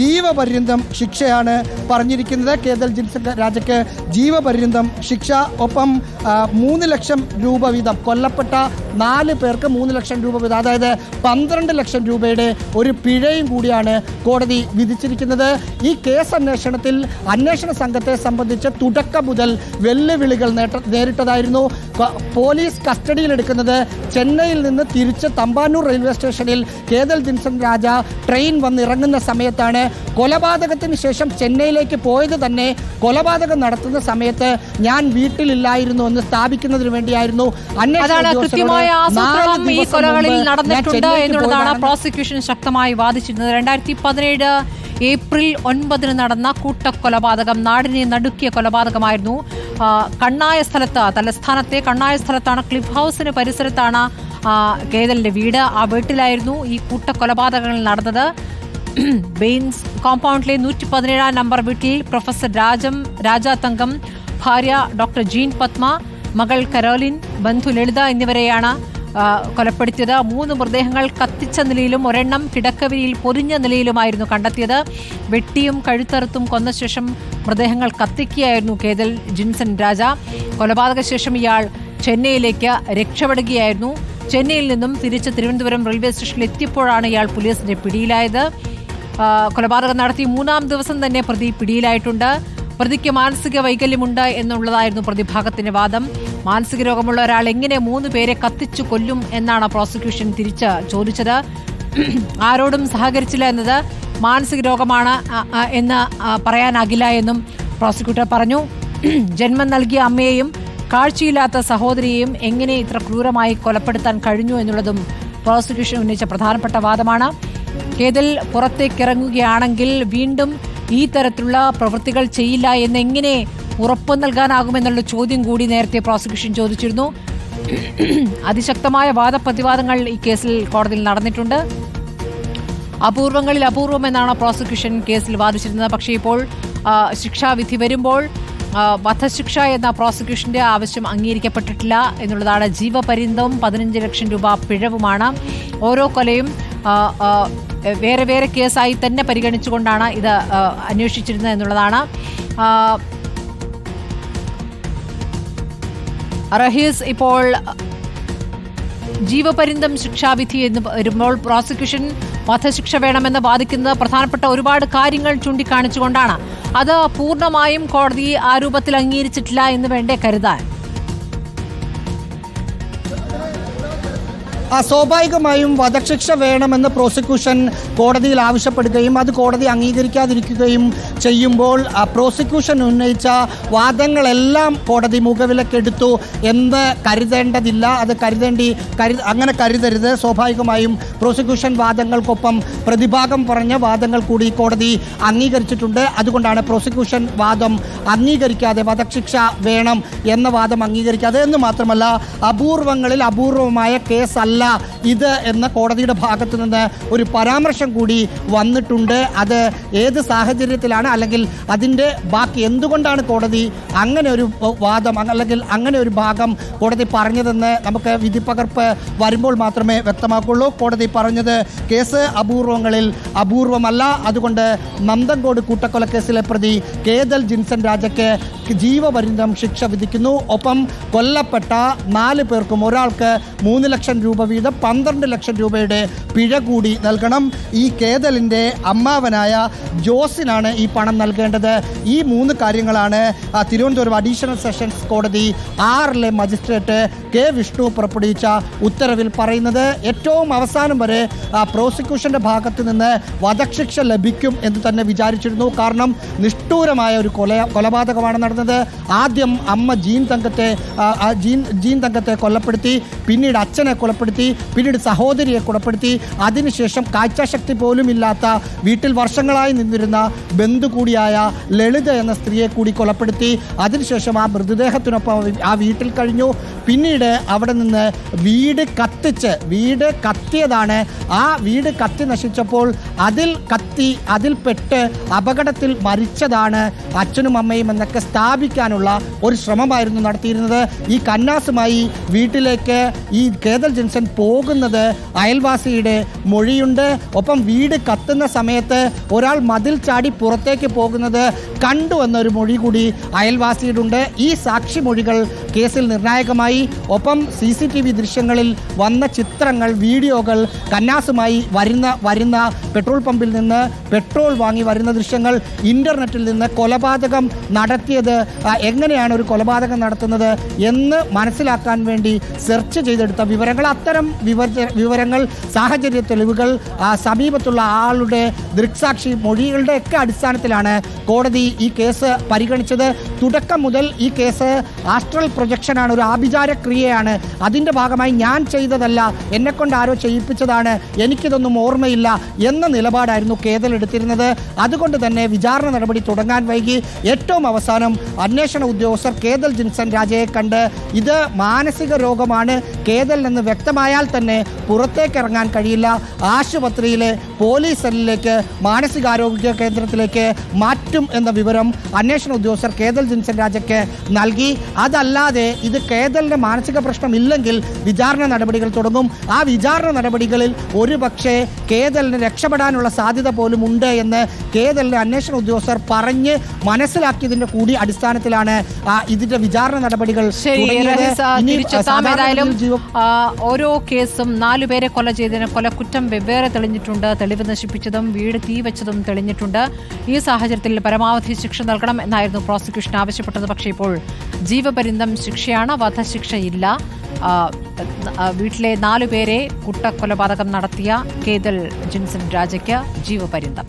ജീവപര്യന്തം ശിക്ഷയാണ് പറഞ്ഞിരിക്കുന്നത്. കേതൽ ജിൻസൺ രാജയ്ക്ക് ജീവപര്യന്തം ശിക്ഷ. ഒപ്പം മൂന്ന് ലക്ഷം രൂപ വീതം കൊല്ലപ്പെട്ട നാല് പേർക്ക് മൂന്ന് ലക്ഷം രൂപ വീതം അതായത് പന്ത്രണ്ട് ലക്ഷം രൂപയുടെ ഒരു പിഴയും കൂടിയാണ് കോടതി വിധിച്ചിരിക്കുന്നത്. ഈ കേസ് അന്വേഷണത്തിൽ അന്വേഷണ സംഘത്തെ സംബന്ധിച്ച് തുടക്കം മുതൽ വെല്ലുവിളികൾ നേരിട്ടതായിരുന്നു. പോലീസ് കസ്റ്റഡിയിലെടുക്കുന്നത് ചെന്നൈയിൽ നിന്ന് തിരിച്ച് തമ്പാനൂർ റെയിൽവേ സ്റ്റേഷനിൽ കേതൽ ജിൻസൺ രാജ ട്രെയിൻ വന്നിറങ്ങുന്ന സമയത്താണ് കൊലപാതകത്തിന് ശേഷം ചെന്നൈയിലേക്ക് പോയത് തന്നെ കൊലപാതകം നടത്തുന്ന സമയത്ത് ഞാൻ വീട്ടിലില്ലായിരുന്നു എന്ന് സ്ഥാപിക്കുന്നതിന് വേണ്ടിയായിരുന്നു. അന്വേഷണ നടന്നിട്ടുണ്ട് എന്നുള്ളതാണ് പ്രോസിക്യൂഷൻ ശക്തമായി വാദിച്ചിരുന്നത്. രണ്ടായിരത്തി പതിനേഴ് ഏപ്രിൽ ഒൻപതിന് നടന്ന കൂട്ടക്കൊലപാതകം നാടിനെ നടുക്കിയ കൊലപാതകമായിരുന്നു. കണ്ണായ സ്ഥലത്ത് തലസ്ഥാനത്തെ കണ്ണായ സ്ഥലത്താണ് ക്ലിഫ് ഹൗസിന് പരിസരത്താണ് കേതലിന്റെ വീട്. ആ വീട്ടിലായിരുന്നു ഈ കൂട്ടക്കൊലപാതകങ്ങൾ നടന്നത്. ബെയിൻസ് കോമ്പൗണ്ടിലെ നൂറ്റി പതിനേഴാം നമ്പർ വീട്ടിൽ പ്രൊഫസർ രാജം രാജാതങ്കം ഭാര്യ ഡോക്ടർ ജീൻ പത്മ മകൾ കരോലിൻ ബന്ധു ലളിത എന്നിവരെയാണ് കൊലപ്പെടുത്തിയത്. മൂന്ന് മൃതദേഹങ്ങൾ കത്തിച്ച നിലയിലും ഒരെണ്ണം കിടക്കവിരിയിൽ പൊരിഞ്ഞ നിലയിലുമായിരുന്നു കണ്ടെത്തിയത്. വെട്ടിയും കഴുത്തറുത്തും കൊന്ന ശേഷം മൃതദേഹങ്ങൾ കത്തിക്കുകയായിരുന്നു കേതൽ ജിൻസൺ രാജ. കൊലപാതക ശേഷം ഇയാൾ ചെന്നൈയിലേക്ക് രക്ഷപ്പെടുകയായിരുന്നു. ചെന്നൈയിൽ നിന്നും തിരിച്ച് തിരുവനന്തപുരം റെയിൽവേ സ്റ്റേഷനിൽ എത്തിയപ്പോഴാണ് ഇയാൾ പോലീസിന്റെ പിടിയിലായത്. കൊലപാതകം നടത്തി മൂന്നാം ദിവസം തന്നെ പ്രതി പിടിയിലായിട്ടുണ്ട്. പ്രതിക്ക് മാനസിക വൈകല്യമുണ്ട് എന്നുള്ളതായിരുന്നു പ്രതിഭാഗത്തിന്റെ വാദം. മാനസിക രോഗമുള്ള ഒരാൾ എങ്ങനെ മൂന്ന് പേരെ കത്തിച്ചു കൊല്ലും എന്നാണ് പ്രോസിക്യൂഷൻ തിരിച്ച് ചോദിച്ചത്. ആരോടും സഹകരിച്ചില്ല എന്നത് മാനസിക രോഗമാണ് എന്ന് പറയാനാകില്ല എന്നും പ്രോസിക്യൂട്ടർ പറഞ്ഞു. ജന്മം നൽകിയ അമ്മയെയും കാഴ്ചയില്ലാത്ത സഹോദരിയെയും എങ്ങനെ ഇത്ര ക്രൂരമായി കൊലപ്പെടുത്താൻ കഴിഞ്ഞു എന്നുള്ളതും പ്രോസിക്യൂഷൻ ഉന്നയിച്ച പ്രധാനപ്പെട്ട വാദമാണ്. കേതിൽ പുറത്തേക്കിറങ്ങുകയാണെങ്കിൽ വീണ്ടും ഈ തരത്തിലുള്ള പ്രവൃത്തികൾ ചെയ്യില്ല എന്നെങ്ങനെ ഉറപ്പ് നൽകാനാകുമെന്നുള്ള ചോദ്യം കൂടി നേരത്തെ പ്രോസിക്യൂഷൻ ചോദിച്ചിരുന്നു. അതിശക്തമായ വാദപ്രതിവാദങ്ങൾ ഈ കേസിൽ കോടതിയിൽ നടന്നിട്ടുണ്ട്. അപൂർവങ്ങളിൽ അപൂർവം എന്നാണ് പ്രോസിക്യൂഷൻ കേസിൽ വാദിച്ചിരുന്നത്. പക്ഷേ ഇപ്പോൾ ശിക്ഷാവിധി വരുമ്പോൾ വധശിക്ഷ എന്ന പ്രോസിക്യൂഷന്റെ ആവശ്യം അംഗീകരിക്കപ്പെട്ടിട്ടില്ല എന്നുള്ളതാണ് ജീവപര്യന്തവും പതിനഞ്ച് ലക്ഷം രൂപ പിഴവുമാണ്. ഓരോ കൊലയും വേറെ വേറെ കേസായി തന്നെ പരിഗണിച്ചുകൊണ്ടാണ് ഇത് അന്വേഷിച്ചിരുന്നത് എന്നുള്ളതാണ്. റഹീസ് ഇപ്പോൾ ജീവപര്യന്തം ശിക്ഷാവിധി എന്ന് വരുമ്പോൾ പ്രോസിക്യൂഷൻ വധശിക്ഷ വേണമെന്ന് വാദിക്കുന്നത് പ്രധാനപ്പെട്ട ഒരുപാട് കാര്യങ്ങൾ ചൂണ്ടിക്കാണിച്ചുകൊണ്ടാണ്. അത് പൂർണമായും കോടതി ആ രൂപത്തിൽ അംഗീകരിച്ചിട്ടില്ല എന്ന് വേണ്ടേ കരുതാൻ? സ്വാഭാവികമായും വധശിക്ഷ വേണമെന്ന് പ്രോസിക്യൂഷൻ കോടതിയിൽ ആവശ്യപ്പെടുകയും അത് കോടതി അംഗീകരിക്കാതിരിക്കുകയും ചെയ്യുമ്പോൾ പ്രോസിക്യൂഷൻ ഉന്നയിച്ച വാദങ്ങളെല്ലാം കോടതി മുഖവിലക്കെടുത്തു എന്ന് കരുതേണ്ടതില്ല. അത് കരുതേണ്ടി കരു അങ്ങനെ കരുതരുത്. സ്വാഭാവികമായും പ്രോസിക്യൂഷൻ വാദങ്ങൾക്കൊപ്പം പ്രതിഭാഗം പറഞ്ഞ വാദങ്ങൾ കൂടി കോടതി അംഗീകരിച്ചിട്ടുണ്ട്. അതുകൊണ്ടാണ് പ്രോസിക്യൂഷൻ വാദം അംഗീകരിക്കാതെ വധശിക്ഷ വേണം എന്ന വാദം അംഗീകരിക്കാതെ. എന്ന് മാത്രമല്ല അപൂർവങ്ങളിൽ അപൂർവമായ കേസല്ല ഇത് എന്ന കോടതിയുടെ ഭാഗത്തു നിന്ന് ഒരു പരാമർശം കൂടി വന്നിട്ടുണ്ട്. അത് ഏത് സാഹചര്യത്തിലാണ്? അല്ലെങ്കിൽ അതിന്റെ ബാക്കി എന്തുകൊണ്ടാണ് കോടതി അങ്ങനെ ഒരു വാദം അല്ലെങ്കിൽ അങ്ങനെ ഒരു ഭാഗം കോടതി പറഞ്ഞതെന്ന് നമുക്ക് വിധിപ്പകർപ്പ് വരുമ്പോൾ മാത്രമേ വ്യക്തമാക്കുള്ളൂ. കോടതി പറഞ്ഞത് കേസ് അപൂർവങ്ങളിൽ അപൂർവമല്ല. അതുകൊണ്ട് നന്ദങ്കോട് കൂട്ടക്കൊലക്കേസിലെ പ്രതി കേതൽ ജിൻസൺ രാജയ്ക്ക് ജീവപര്യന്തം ശിക്ഷ വിധിക്കുന്നു. ഒപ്പം കൊല്ലപ്പെട്ട നാല് പേർക്കും ഒരാൾക്ക് മൂന്ന് ലക്ഷം രൂപ വീതം പന്ത്രണ്ട് ലക്ഷം രൂപയുടെ പിഴ കൂടി നൽകണം. ഈ കേതലിന്റെ അമ്മാവനായ ജോസിനാണ് ഈ പണം നൽകേണ്ടത്. ഈ മൂന്ന് കാര്യങ്ങളാണ് തിരുവനന്തപുരം അഡീഷണൽ സെഷൻസ് കോടതി ആറിലെ മജിസ്ട്രേറ്റ് കെ വിഷ്ണു പുറപ്പെടുവിച്ച ഉത്തരവിൽ പറയുന്നത്. ഏറ്റവും അവസാനം വരെ പ്രോസിക്യൂഷന്റെ ഭാഗത്ത് നിന്ന് വധശിക്ഷ ലഭിക്കും എന്ന് തന്നെ വിചാരിച്ചിരുന്നു. കാരണം നിഷ്ഠൂരമായ ഒരു കൊല കൊലപാതകമാണ് നടന്നത്. ആദ്യം അമ്മ ജീൻ തങ്കത്തെ ജീൻ ജീൻ തങ്കത്തെ കൊലപ്പെടുത്തി പിന്നീട് അച്ഛനെ കൊലപ്പെടുത്തി. പിന്നീട് സഹോദരിയെ കൊലപ്പെടുത്തി അതിനുശേഷം കാഴ്ചാശക്തി പോലും ഇല്ലാത്ത വീട്ടിൽ വർഷങ്ങളായി നിന്നിരുന്ന ബന്ധു കൂടിയായ ലളിത എന്ന സ്ത്രീയെ കൂടി കൊലപ്പെടുത്തി. അതിനുശേഷം ആ മൃതദേഹത്തിനൊപ്പം ആ വീട്ടിൽ കഴിഞ്ഞു. പിന്നീട് അവിടെ നിന്ന് വീട് കത്തിച്ച് വീട് കത്തിയതാണ്. ആ വീട് കത്തി നശിച്ചപ്പോൾ അതിൽ കത്തി അതിൽ പെട്ട് അപകടത്തിൽ മരിച്ചതാണ് അച്ഛനും അമ്മയും എന്നൊക്കെ സ്ഥാപിക്കാനുള്ള ഒരു ശ്രമമായിരുന്നു നടത്തിയിരുന്നത്. ഈ കന്നാസുമായി വീട്ടിലേക്ക് ഈ കേതൽ പോകുന്നത് അയൽവാസിയുടെ മൊഴിയുണ്ട്. ഒപ്പം വീട് കത്തുന്ന സമയത്ത് ഒരാൾ മതിൽ ചാടി പുറത്തേക്ക് പോകുന്നത് കണ്ടു എന്നൊരു മൊഴി കൂടി അയൽവാസിയുടെ ഉണ്ട് ഈ സാക്ഷിമൊഴികൾ കേസിൽ നിർണായകമായി ഒപ്പം സി സി ടി വി ദൃശ്യങ്ങളിൽ വന്ന ചിത്രങ്ങൾ വീഡിയോകൾ കന്നാസുമായി വരുന്ന വരുന്ന പെട്രോൾ പമ്പിൽ നിന്ന് പെട്രോൾ വാങ്ങി വരുന്ന ദൃശ്യങ്ങൾ ഇന്റർനെറ്റിൽ നിന്ന് കൊലപാതകം നടത്തിയത് എങ്ങനെയാണ് ഒരു കൊലപാതകം നടത്തുന്നത് എന്ന് മനസ്സിലാക്കാൻ വേണ്ടി സെർച്ച് ചെയ്തെടുത്ത വിവരങ്ങൾ അത്തരം വിവര വിവരങ്ങൾ സാഹചര്യ തെളിവുകൾ സമീപത്തുള്ള ആളുടെ ദൃക്സാക്ഷി മൊഴികളുടെ ഒക്കെ അടിസ്ഥാനത്തിലാണ് കോടതി ഈ കേസ് പരിഗണിച്ചത്. തുടക്കം മുതൽ ഈ കേസ് ആസ്ട്രൽ പ്രൊജക്ഷനാണ് ഒരു ആഭിചാര ക്രിയയാണ്. അതിന്റെ ഭാഗമായി ഞാൻ ചെയ്തതല്ല എന്നെക്കൊണ്ട് ആരോ ചെയ്യിപ്പിച്ചതാണ് എനിക്കിതൊന്നും ഓർമ്മയില്ല എന്ന നിലപാടായിരുന്നു കേതൽ എടുത്തിരുന്നത്. അതുകൊണ്ട് തന്നെ വിചാരണ നടപടി തുടങ്ങാൻ വൈകി. ഏറ്റവും അവസാനം അന്വേഷണ ഉദ്യോഗസ്ഥർ കേതൽ ജിൻസൺ രാജയെ കണ്ട് ഇത് മാനസിക രോഗമാണ് കേതൽ എന്ന് വ്യക്തമായാൽ തന്നെ പുറത്തേക്ക് ഇറങ്ങാൻ കഴിയില്ല. ആശുപത്രിയിലെ പോലീസ് സെല്ലിലേക്ക് മാനസികാരോഗ്യ കേന്ദ്രത്തിലേക്ക് മാറ്റും എന്ന വിവരം അന്വേഷണ ഉദ്യോഗസ്ഥർ കേതൽ ജിൻസൺ രാജയ്ക്ക് നൽകി. അതല്ലാതെ ഇത് കേതലിന് മാനസിക പ്രശ്നം ഇല്ലെങ്കിൽ വിചാരണ നടപടികൾ തുടങ്ങും. ആ വിചാരണ നടപടികളിൽ ഒരു പക്ഷേ കേതലിന് രക്ഷപ്പെടാനുള്ള സാധ്യത പോലും ഉണ്ട് എന്ന് കേതലിന്റെ അന്വേഷണ ഉദ്യോഗസ്ഥർ പറഞ്ഞ് മനസ്സിലാക്കിയതിന്റെ കൂടി അടിസ്ഥാനത്തിലാണ് ആ, ഇതിന്റെ വിചാരണ നടപടികൾ ഓരോ കേസും നാലു പേരെ കൊല ചെയ്തതിന് കൊലക്കുറ്റം വെവ്വേറെ തെളിഞ്ഞിട്ടുണ്ട്. തെളിവ് നശിപ്പിച്ചതും വീട് തീ വെച്ചതും തെളിഞ്ഞിട്ടുണ്ട്. ഈ സാഹചര്യത്തിൽ പരമാവധി ശിക്ഷ നൽകണം എന്നായിരുന്നു പ്രോസിക്യൂഷൻ ആവശ്യപ്പെട്ടത്. പക്ഷേ ഇപ്പോൾ ജീവപര്യന്തം ശിക്ഷയാണ് വധശിക്ഷയില്ല. വീട്ടിലെ നാലുപേരെ കുട്ടക്കൊലപാതകം നടത്തിയ കേതൽ ജിൻസൺ രാജയ്ക്ക് ജീവപര്യന്തം.